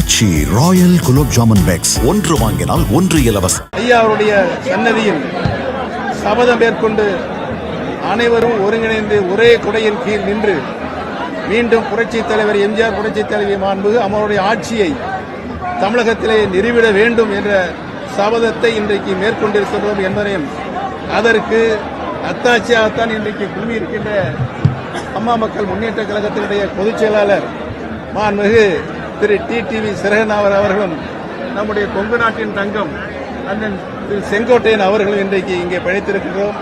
Aachi royal gulab jamun packs. ஒன்று வாங்கினால் ஒன்று இலவசம். ஐயா அவருடைய சன்னதியில் சபதம் மேற்கொண்டு அனைவரும் ஒருங்கிணைந்து ஒரே குடையின் கீழ் நின்று மீண்டும் புரட்சித் தலைவர் எம்ஜிஆர் புரட்சித் தலைவி மாண்பு அவருடைய ஆட்சியை தமிழகத்திலே நிறுவிட வேண்டும் என்ற சபதத்தை இன்றைக்கு மேற்கொண்டிருக்கிறோம் என்பதையும் அதற்கு அத்தாட்சியாகத்தான் இன்றைக்கு குழுமியிருக்கின்ற அம்மா மக்கள் முன்னேற்ற கழகத்தினுடைய பொதுச் செயலாளர் மாண்புமிகு திரு டிடிவி சிறகனாவர் அவர்களும் நம்முடைய கொங்கு நாட்டின் தங்கம் அண்ணன் திரு செங்கோட்டையன் அவர்களும் இன்றைக்கு இங்கே பணித்திருக்கிறோம்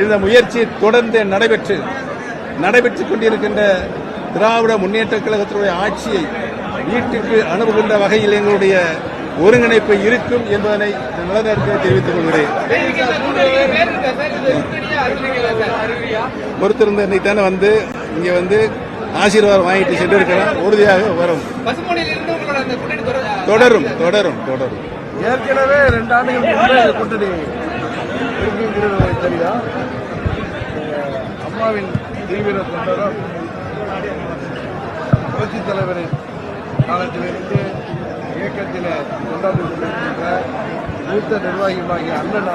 இந்த முயற்சி தொடர்ந்து நடைபெற்று நடைபெற்றுக் கொண்டிருக்கின்ற திராவிட முன்னேற்ற கழகத்தினுடைய ஆட்சியை வீட்டுக்கு அனுப்புகின்ற வகையில் எங்களுடைய ஒருங்கிணைப்பு இருக்கும் என்பதனை இந்த நிலநடுக்கத்தை தெரிவித்துக் கொள்கிறேன். பொறுத்திருந்த இன்னைக்கு தானே வந்து இங்க வந்து ஆசீர்வாதம் வாங்கிட்டு சென்று இருக்கிறோம் உறுதியாக வரும். தொடரும் தொடரும் தொடரும். ஏற்கனவே ரெண்டு ஆண்டுகள் கூட்டணி தெரியா அம்மாவின் தீவிர தொண்டரும் புரட்சித் தலைவரின் காலத்திலிருந்து இயக்கத்தில் கொண்டாடி கொண்டிருக்கின்ற மூத்த நிர்வாகிகளாகிய அண்ணன்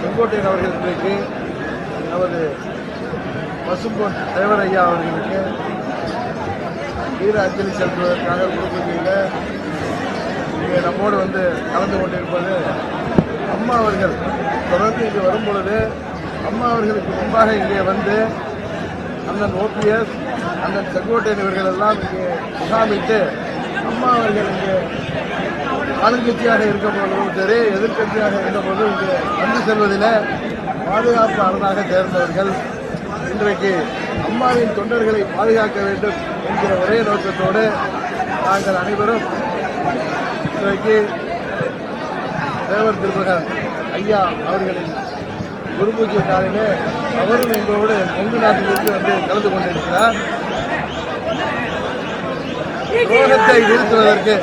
செங்கோட்டையன் அவர்கள் நமது பசும்பொன் தேவரையா ஐயா அவர்களுக்கு வீர அஞ்சலி செலுத்துவதற்காக கொடுக்கக்கூடிய இங்கே நம்மோடு வந்து கலந்து கொண்டிருப்பது அம்மா அவர்கள். தொடர்ந்து இங்கே வரும் பொழுது அம்மா அவர்களுக்கு முன்பாக இங்கே வந்து அண்ணன் ஓபிஎஸ் அண்ணன் செங்கோட்டையன் இவர்கள் எல்லாம் இங்கே முகாமிட்டு அம்மா அவர்கள் இங்கே ஆளுங்கட்சியாக இருக்க போதும் சரி எதிர்க்கட்சியாக இருந்த போதும் இங்கே வந்து செல்வதில் பாதுகாப்பு அரணாக தேர்ந்தவர்கள். இன்றைக்கு அம்மாவின் தொண்டர்களை பாதுகாக்க வேண்டும் என்கிற ஒரே நோக்கத்தோடு நாங்கள் அனைவரும் இன்றைக்கு தேவர் திருமகன் ஐயா அவர்களின் குருபூஜை நாளிலே அவரும் எங்களோடு கொங்கு நாட்டிலிருந்து வந்து கலந்து கொண்டிருக்கிறார். துரோகத்தை வீழ்த்துவதற்கு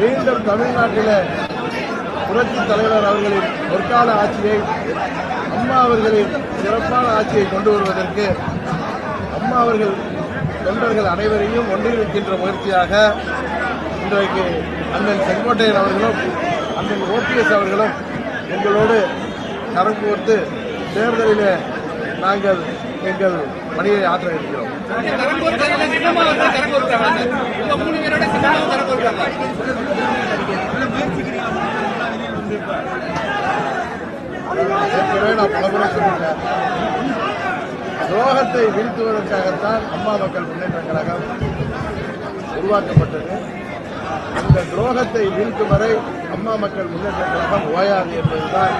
மீண்டும் தமிழ்நாட்டில் புரட்சி தலைவர் அவர்களின் பொற்கால ஆட்சியை அம்மா அவர்களின் சிறப்பான ஆட்சியை கொண்டு வருவதற்கு அம்மா அவர்கள் தொண்டர்கள் அனைவரையும் ஒன்றிணைக்கின்ற முயற்சியாக இன்றைக்கு அண்ணன் செங்கோட்டையன் அவர்களும் அண்ணன் ஓபிஎஸ் அவர்களும் எங்களோடு கரம் கோர்த்து தேர்தலில் நாங்கள் எங்கள் பணியை ஆற்ற இருக்கிறோம். ஏற்கனவே நான் பலமுறை சொல்லிட்டேன் துரோகத்தை வீழ்த்துவதற்காகத்தான் அம்மா மக்கள் முன்னேற்ற கழகம் உருவாக்கப்பட்டது அந்த துரோகத்தை வீழ்த்தும் வரை அம்மா மக்கள் முன்னேற்ற கழகம் ஓயாது என்பதுதான்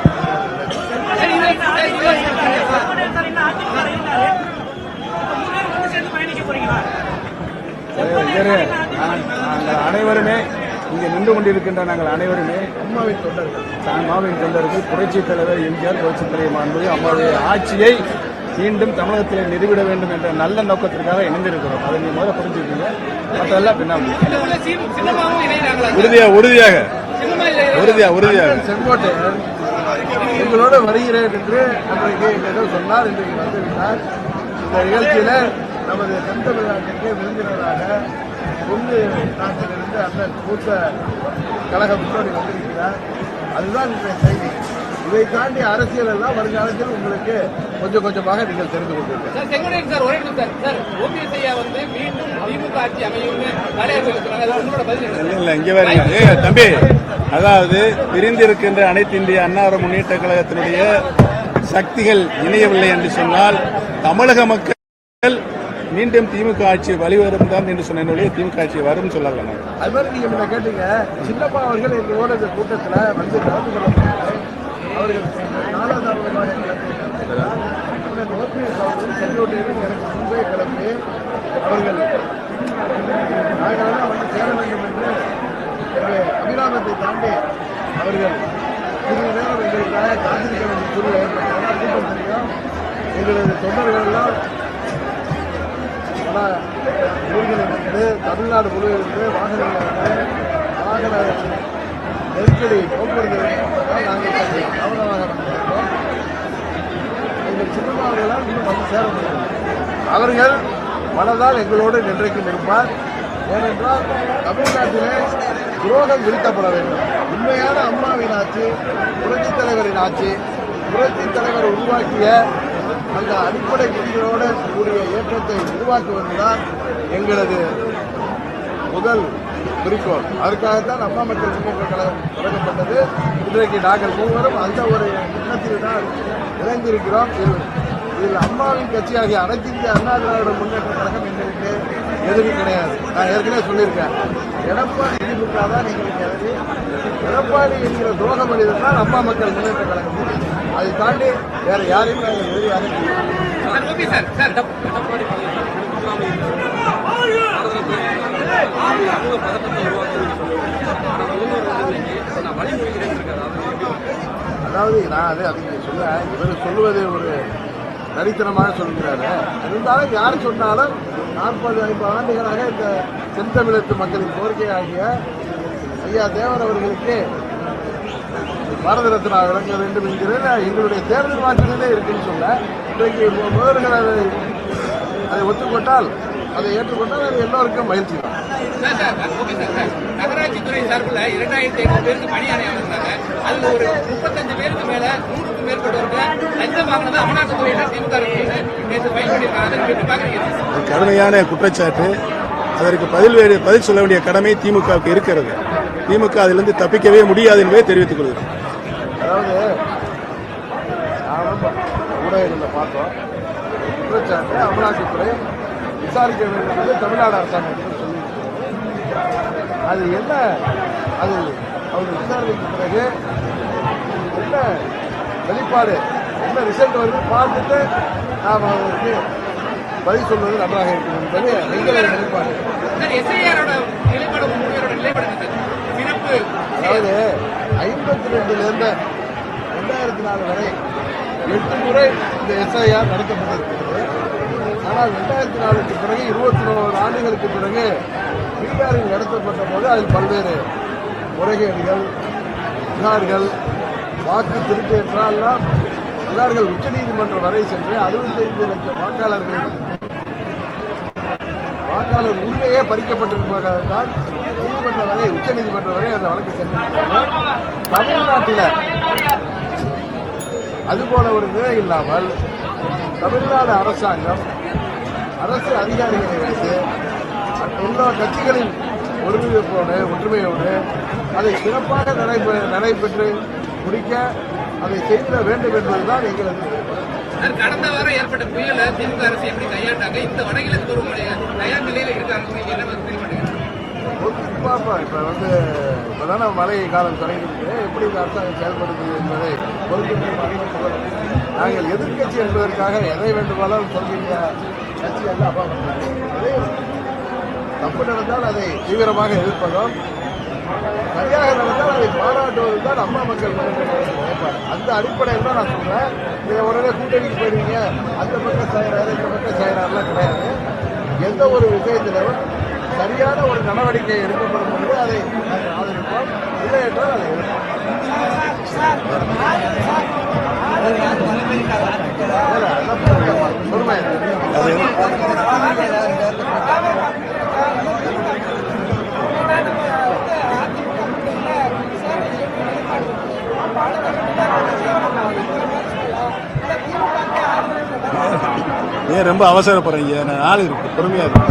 நாங்கள் அனைவருமே இங்கே நின்று கொண்டிருக்கின்ற நாங்கள் அனைவருமே அம்மாவின் தொண்டர்கள். அம்மாவின் தொண்டர்கள் புரட்சித் தலைவர் எம்ஜிஆர் புரட்சித் தலைவர் மாண்பு அம்மாவுடைய ஆட்சியை மீண்டும் தமிழகத்தில் நிறுவிட வேண்டும் என்ற நல்ல நோக்கத்திற்காக இணைந்திருக்கிறோம். அதை நீங்க முதல்ல புரிஞ்சுக்கீங்க மற்றெல்லாம் பின்னாடி உறுதியாக. உறுதியாக உறுதியாக. உறுதியாக செங்கோட்டையன் எங்களோட வருகிறேன் என்று அன்றைக்கு எங்களிடம் சொன்னார் இன்றைக்கு வந்துவிட்டார். இந்த நிகழ்ச்சியில நமது தென் தமிழ்நாட்டிற்கு விருந்தினராக கொங்கு நாட்டிலிருந்து அண்ணன் மூத்த கழக முன்னோடி வந்திருக்கிறார். அதுதான் இன்றைய செய்தி. இதை தாண்டி அரசியல் எல்லாம் வருங்காலத்தில் உங்களுக்கு கொஞ்சம் கொஞ்சமாக நீங்கள் தெரிந்து கொள்வீர்கள். சார் ஒரே சார். சார் ஓபிஎஸ் ஐயா வந்து மீண்டும் திமுக ஆட்சி? இல்ல இங்க தம்பி அதாவது பிரிந்திருக்கின்ற அனைத்து இந்திய அன்னார முன்னேற்ற கழகத்தினுடைய சக்திகள் இணையவில்லை என்று சொன்னால் தமிழக மக்கள் மீண்டும் திமுக ஆட்சி வழிவரும் தான் என்று சொன்ன திமுக ஆட்சி வரும் சொல்லல அது மாதிரி நீங்க முன்ன கேட்டீங்க? சின்னப்பா அவர்கள் எங்களோட இந்த கூட்டத்தில் வந்து கலந்து கொள்ள அவர்கள் அவர்கள் எனக்கு முன்பே கிளம்பி அவர்கள் நாங்களெல்லாம் வந்து சேர வேண்டும் என்று அபிராமத்தை தாண்டி அவர்கள் சிறிது நேரம் எங்களுக்காக காத்திருக்க வேண்டிய சூழ்நிலை ஏற்பட்டது கூட்டம் தெரியும். எங்களது தொண்டர்கள் எல்லாம் பல ஊர்களிலிருந்து தமிழ்நாடு முழுவதிலிருந்து வாகனங்கள் வாகன நெருக்கடி போக்குவரத்து நாங்கள் கவனமாக எங்கள் சின்னமாவர்களால் இன்னும் வந்து சேர முடியும் அவர்கள் மனதால் எங்களோடு நின்றைக்கும் இருப்பார். ஏனென்றால் தமிழ்நாட்டிலே துரோகம் நிறுத்தப்பட வேண்டும். உண்மையான அம்மாவின் ஆட்சி புரட்சித் தலைவரின் ஆட்சி புரட்சித் தலைவர் உருவாக்கிய அந்த அடிப்படை விதிகளோடு கூடிய ஏற்றத்தை உருவாக்குவதுதான் எங்களது முதல் குறிக்கோள். அதுக்காகத்தான் அம்மா மக்கள் முன்னேற்ற கழகம் தொடங்கப்பட்டது. இன்றைக்கு நாங்கள் மூவரும் அந்த ஒரு எண்ணத்தில் தான் இணைந்திருக்கிறோம். இதில் இதில் அம்மாவின் கட்சியாகிய அனைத்து இந்திய அண்ணா திராவிட முன்னேற்ற கழகம் எங்களுக்கு எதுவும் கிடையாது. நான் ஏற்கனவே சொல்லியிருக்கேன். எடப்பாடி திமுக தான் எங்களுக்கு எதிரி. எடப்பாடி என்கிற துரோக மனிதன் தான் அம்மா மக்கள் முன்னேற்ற கழகம். அதை தாண்டி வேற யாரையும் நாங்கள் அதாவது நான் அது அதுக்கு சொல்ல இவர் சொல்லுவது ஒரு தரித்திரமாக சொல்கிறாரு. இருந்தாலும் யார் சொன்னாலும் நாற்பது ஐம்பது ஆண்டுகளாக இந்த தென்தமிழத்து மக்களின் கோரிக்கையாகிய ஐயா தேவர் அவர்களுக்கு பாரத ரத்னா வழங்க வேண்டும் என்கிற எங்களுடைய தேர்தல் வாக்குகளே இருக்குன்னு சொல்ல இன்றைக்கு மு- முதல்வர் அதை அதை ஒத்துக்கொண்டால் அதை ஏற்றுக்கொண்டால் அது எல்லோருக்கும் மகிழ்ச்சி தான். Sir sir okay sir sir. நகராட்சி துறை சார்பில் இரண்டாயிரத்தி ஐநூறு பேருக்கு பணி ஆணையம் இருந்தாங்க அதுல ஒரு முப்பத்தஞ்சு பேருக்கு மேல நூறுக்கும் மேற்பட்டவர்கள் லஞ்சம் வாங்கினது அமலாக்கத்துறையில திமுக நேற்று ஃபைல் பண்ணியிருக்காங்க. கடுமையான குற்றச்சாட்டு. அதற்கு பதில் வேறு பதில் சொல்ல வேண்டிய கடமை திமுகவுக்கு இருக்கிறது. திமுக அதிலிருந்து தப்பிக்கவே முடியாது என்பதை தெரிவித்துக் கொள்கிறேன். அதாவது ஊடகங்களில் பார்த்தோம். குற்றச்சாட்டு அமலாக்கத்துறை விசாரிக்க வேண்டும் என்று தமிழ்நாடு அரசாங்கத்தில் சொல்லியிருக்கிறது அது என்ன? அது அவங்க விசாரணைக்கு பிறகு என்ன வெளிப்பாடு என்ன ரிசல்ட் வருது பார்த்துட்டு நாம் அதற்கு பதில் சொல்வது நன்றாக இருக்கும் என்பது எங்களது நிலைப்பாடு. அதாவது ஐம்பத்தி ரெண்டுலேருந்து ரெண்டாயிரத்தி நாலு வரை எட்டு முறை இந்த எஸ்ஐஆர் நடத்தப்பட்டிருக்கிறது ஆனால் ரெண்டாயிரத்தி நாலுக்கு பிறகு இருபத்தி நாலு ஆண்டுகளுக்கு பிறகு பீகாரில் நடத்தப்பட்ட போது அதில் பல்வேறு முறைகேடுகள் புகார்கள் வாக்கு திருட்டு புகார்கள் உச்சநீதிமன்றம் வரை சென்று அறுபத்தைந்து லட்சம் வாக்காளர்கள் வாக்காளர் உரிமையே பறிக்கப்பட்டிருப்பதால் நீதிமன்றம் வரை உச்சநீதிமன்றம் வரை அந்த வழக்கு சென்றிருக்கிறது. தமிழ்நாட்டில் அதுபோல ஒரு நிலை இல்லாமல் தமிழ்நாடு அரசாங்கம் அரசு அதிகாரிகளை வைத்து எல்லா கட்சிகளின் ஒருமிதத்தோடு ஒற்றுமையோடு அதை சிறப்பாக நடைபெ நடைபெற்று முடிக்க அதை செய்திட வேண்டும் என்பதுதான் எங்களது கடந்த வாரம் ஏற்பட்ட புயலை திமுக அரசு எப்படி கையாண்டாங்க? இந்த வடகிழக்கு பருவமழை தயார் நிலையில் இருக்காங்க. என்ன பார்ப்போம் இப்போ வந்து இப்போதானே மழை காலம் தொடங்கியிருக்கு எப்படி இந்த அரசாங்கம் செயல்படுது என்பதை நாங்கள் எதிர்க்கட்சி என்பதற்காக எதை வேண்டுமானாலும் சொல்கின்ற கட்சி அல்ல அப்பா தப்பு நடந்தால் அதை தீவிரமாக எதிர்ப்பதும். சரியாக நடந்தால் அதை பாராட்டுவது தான் அம்மா மக்கள் முன்னேற்ற அந்த அடிப்படையில் தான் நான் சொல்றேன். இதை உடனே கூட்டணிக்கு போயிருவீங்க அந்த பக்கம் செய்கிறாரு இந்த பக்கம் செய்யறாருலாம் கிடையாது. எந்த ஒரு விஷயத்திலும் சரியான ஒரு நடவடிக்கை எடுக்கப்படும் பொழுது அதை ஆதரிப்போம் இல்லை என்றால் அதை எதிர்ப்போம் பொறுமை ஏன் ரொம்ப அவசரப்படுறீங்க? நான் ஆள் இருக்கு. பொறுமையா இருக்கு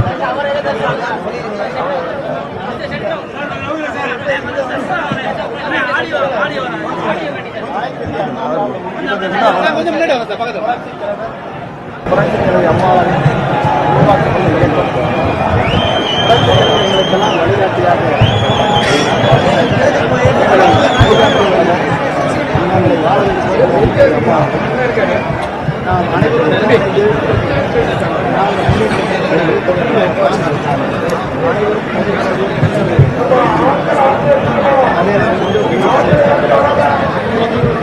வழிகாட்டியாக நாம் அனைவரும்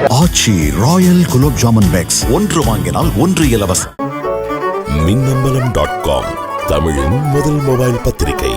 ஆச்சி ராயல் குலோப் ஜாமுன் பேக்ஸ் ஒன்று வாங்கினால் ஒன்று இலவசம். மின்னம்பலம் டாட் காம் தமிழின் முதல் மொபைல் பத்திரிகை.